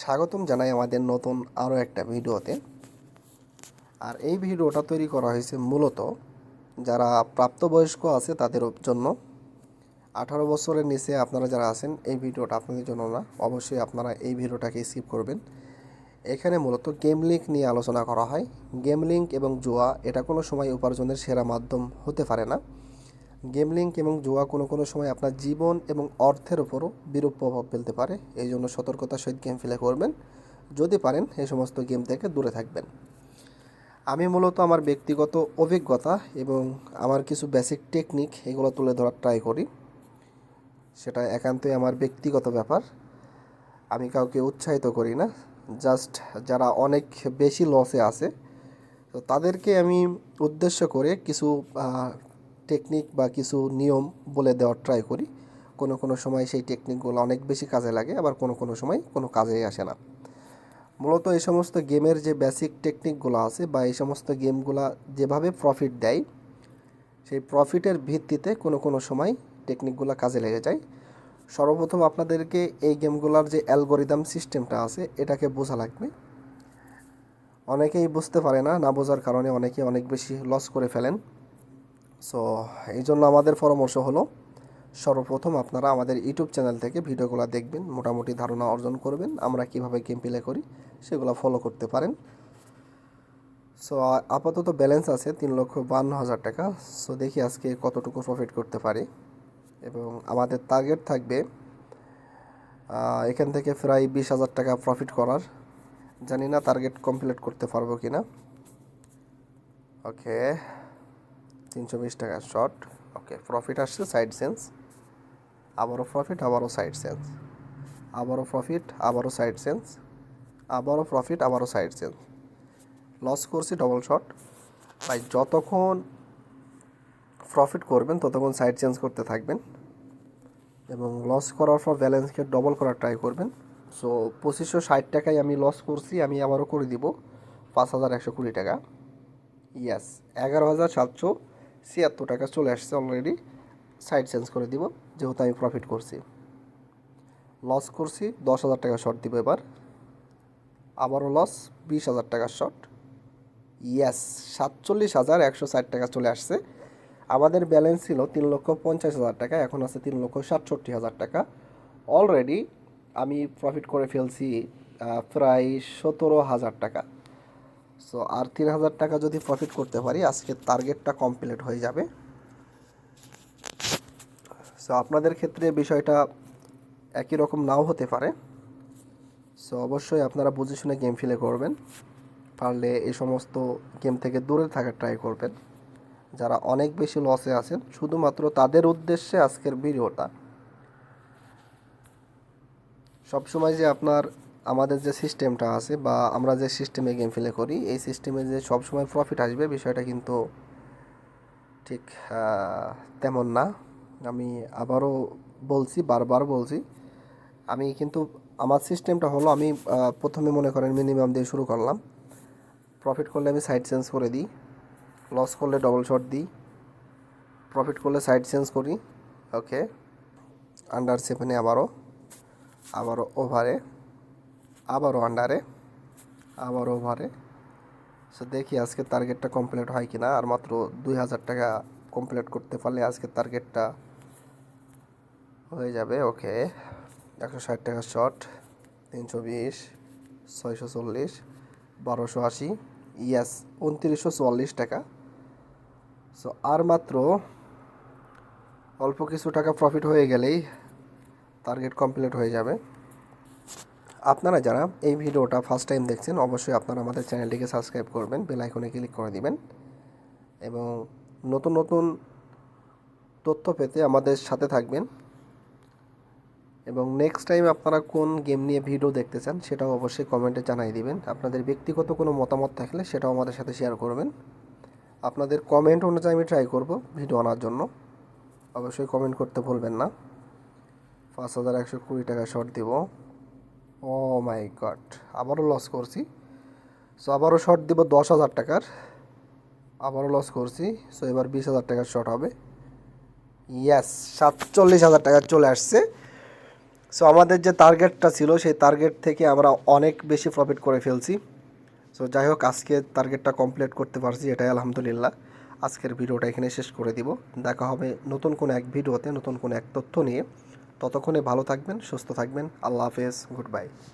স্বাগতম জানাই আমাদের নতুন আরও একটা ভিডিওতে। আর এই ভিডিওটা তৈরি করা হয়েছে মূলত যারা প্রাপ্তবয়স্ক আছে তাদের জন্য। আঠারো বছরের নিচে আপনারা যারা আছেন, এই ভিডিওটা আপনাদের জন্য না, অবশ্যই আপনারা এই ভিডিওটাকে স্কিপ করবেন। এখানে মূলত গেম লিঙ্ক নিয়ে আলোচনা করা হয়। গেম লিঙ্ক এবং জুয়া, এটা কোনো সময় উপার্জনের সেরা মাধ্যম হতে পারে না। গেম লিঙ্ক এবং জুয়া কোনো কোনো সময় আপনার জীবন এবং অর্থের উপরও বিরূপ প্রভাব ফেলতে পারে। এই জন্য সতর্কতার সহিত গেম ফেলে করবেন। যদি পারেন, এই সমস্ত গেম থেকে দূরে থাকবেন। আমি মূলত আমার ব্যক্তিগত অভিজ্ঞতা এবং আমার কিছু বেসিক টেকনিক এগুলো তুলে ধরার ট্রাই করি। সেটা একান্তই আমার ব্যক্তিগত ব্যাপার। আমি কাউকে উৎসাহিত করি না। জাস্ট যারা অনেক বেশি লসে আছে, তো তাদেরকে আমি উদ্দেশ্য করে কিছু টেকনিক বা কিছু নিয়ম বলে দেওয়ার ট্রাই করি। কোনো কোনো সময় সেই টেকনিকগুলো অনেক বেশি কাজে লাগে, আবার কোনো কোনো সময় কোনো কাজেই আসে না। মূলত এই সমস্ত গেমের যে বেসিক টেকনিকগুলো আছে বা এই সমস্ত গেমগুলো যেভাবে প্রফিট দেয়, সেই প্রফিটের ভিত্তিতে কোনো কোনো সময় টেকনিকগুলো কাজে লেগে যায়। সর্বপ্রথম আপনাদেরকে এই গেমগুলোর যে অ্যালগোরিদম সিস্টেমটা আছে, এটাকে বোঝা লাগবে। অনেকেই বুঝতে পারে না না বোঝার কারণে অনেকে অনেক বেশি লস করে ফেলেন। সো এই জন্য আমাদের পরামর্শ হলো, সর্বপ্রথম আপনারা আমাদের ইউটিউব চ্যানেল থেকে ভিডিওগুলো দেখবেন, মোটামুটি ধারণা অর্জন করবেন, আমরা কীভাবে গেম প্লে করি, সেগুলো ফলো করতে পারেন। সো আপাতত ব্যালেন্স আছে তিন লক্ষ বান্ন হাজার টাকা। সো দেখি আজকে কতটুকু প্রফিট করতে পারি। এবং আমাদের টার্গেট থাকবে এখান থেকে প্রায় বিশ হাজার টাকা প্রফিট করার। জানি না টার্গেট কমপ্লিট করতে পারব কি না ওকে তিনশো বিশ টাকা শর্ট ওকে প্রফিট আসছে সাইড সেন্স আবারও প্রফিট আবারও সাইড সেন্স আবারও প্রফিট আবারও সাইড সেন্স আবারও প্রফিট আবারও সাইড সেন্স লস করছি ডবল শট তাই যতক্ষণ প্রফিট করবেন, ততক্ষণ সাইড চেঞ্জ করতে থাকবেন। এবং লস করার পর ব্যালেন্সকে ডবল করার ট্রাই করবেন। সো পঁচিশশো ষাট টাকায় আমি লস করছি, আমি আবারও করে দিব পাঁচ হাজার একশো কুড়ি টাকা। ইয়াস এগারো হাজার সাতশো ছিয়াত্তর টাকা চলে আসছে অলরেডি সাইড চেঞ্জ করে দিব, যেহেতু আমি প্রফিট করছি। লস করছি, দশ হাজার টাকা শর্ট দিব এবার। আবারও লস বিশ হাজার টাকা শর্ট ইয়াস সাতচল্লিশ হাজার একশো ষাট টাকা চলে আসছে। আমাদের ব্যালেন্স ছিল তিন লক্ষ পঞ্চাশ হাজার টাকা, এখন আছে তিন লক্ষ সাতষট্টি হাজার টাকা। অলরেডি আমি প্রফিট করে ফেলছি প্রায় সতেরো হাজার টাকা। সো আর তিন হাজার টাকা যদি প্রফিট করতে পারি, আজকে টার্গেটটা কমপ্লিট হয়ে যাবে। সো আপনাদের ক্ষেত্রে বিষয়টা একই রকম নাও হতে পারে। সো অবশ্যই আপনারা বুঝে শুনে গেম ফেলে করবেন। পারলে এই সমস্ত গেম থেকে দূরে থাকার ট্রাই করবেন। যারা অনেক বেশি লসে আছেন, শুধুমাত্র তাদের উদ্দেশ্যে আজকের ভিডিওটা সবসময় যে আপনার আমাদের যে সিস্টেমটা আছে বা আমরা যে সিস্টেমে গেম ফেলে করি, এই সিস্টেমে যে সবসময় প্রফিট আসবে বিষয়টা কিন্তু ঠিক তেমন না। আমি আবারও বলছি, বারবার বলছি, আমি কিন্তু আমার সিস্টেমটা হলো আমি প্রথমে মনে করেন মিনিমাম দিয়ে শুরু করলাম। প্রফিট করলে আমি সাইড চেঞ্জ করে দিই লস করলে ডবল শট দিই প্রফিট করলে সাইড চেঞ্জ করি ওকে আন্ডার সেভেনে আবারও আবারও ওভারে আবারও আন্ডারে আবারও ওভারে সো দেখি আজকে টার্গেটটা কমপ্লিট হয় কিনা। আর মাত্র দুই হাজার টাকা কমপ্লিট করতে পারলে আজকে টার্গেটটা হয়ে যাবে। ওকে একশো ষাট টাকা শট তিনশো বিশ, ছয়শো চল্লিশ, বারোশো আশি। ইয়াস উনত্রিশশো চুয়াল্লিশ টাকা। সো আর মাত্র অল্প কিছু টাকা প্রফিট হয়ে গেলেই টার্গেট কমপ্লিট হয়ে যাবে। আপনারা যারা এই ভিডিওটা ফার্স্ট টাইম দেখছেন, অবশ্যই আপনারা আমাদের চ্যানেলটিকে সাবস্ক্রাইব করবেন বেল আইকনে ক্লিক করে দিবেন। এবং নতুন নতুন তথ্য পেতে আমাদের সাথে থাকবেন। এবং নেক্সট টাইম আপনারা কোন গেম নিয়ে ভিডিও দেখতে চান, সেটাও অবশ্যই কমেন্টে জানাই দিবেন। আপনাদের ব্যক্তিগত কোনো মতামত থাকলে সেটাও আমাদের সাথে শেয়ার করবেন। আপনাদের কমেন্ট অনুযায়ী আমি ট্রাই করব ভিডিও আনার জন্য। অবশ্যই কমেন্ট করতে ভুলবেন না। পাঁচ হাজার একশো কুড়ি টাকা শর্ট দিব। ও মাই গড আবারও লস করছি। সো আবারও শর্ট দিব দশ হাজার টাকার। আবারও লস করছি। সো এবার বিশ হাজার টাকার শর্ট হবে। ইয়াস সাতচল্লিশ হাজার টাকা চলে আসছে। সো আমাদের যে টার্গেটটা ছিল, সেই টার্গেট থেকে আমরা অনেক বেশি প্রফিট করে ফেলছি। সো যাই হোক, আজকে টার্গেটটা কমপ্লিট করতে পারছি, এটাই আলহামদুলিল্লাহ। আজকের ভিডিওটা এখানে শেষ করে দিব। দেখা হবে নতুন কোনো এক ভিডিওতে নতুন কোনো এক তথ্য নিয়ে। ততক্ষণে ভালো থাকবেন সুস্থ থাকবেন। আল্লাহ হাফেজ গুড বাই।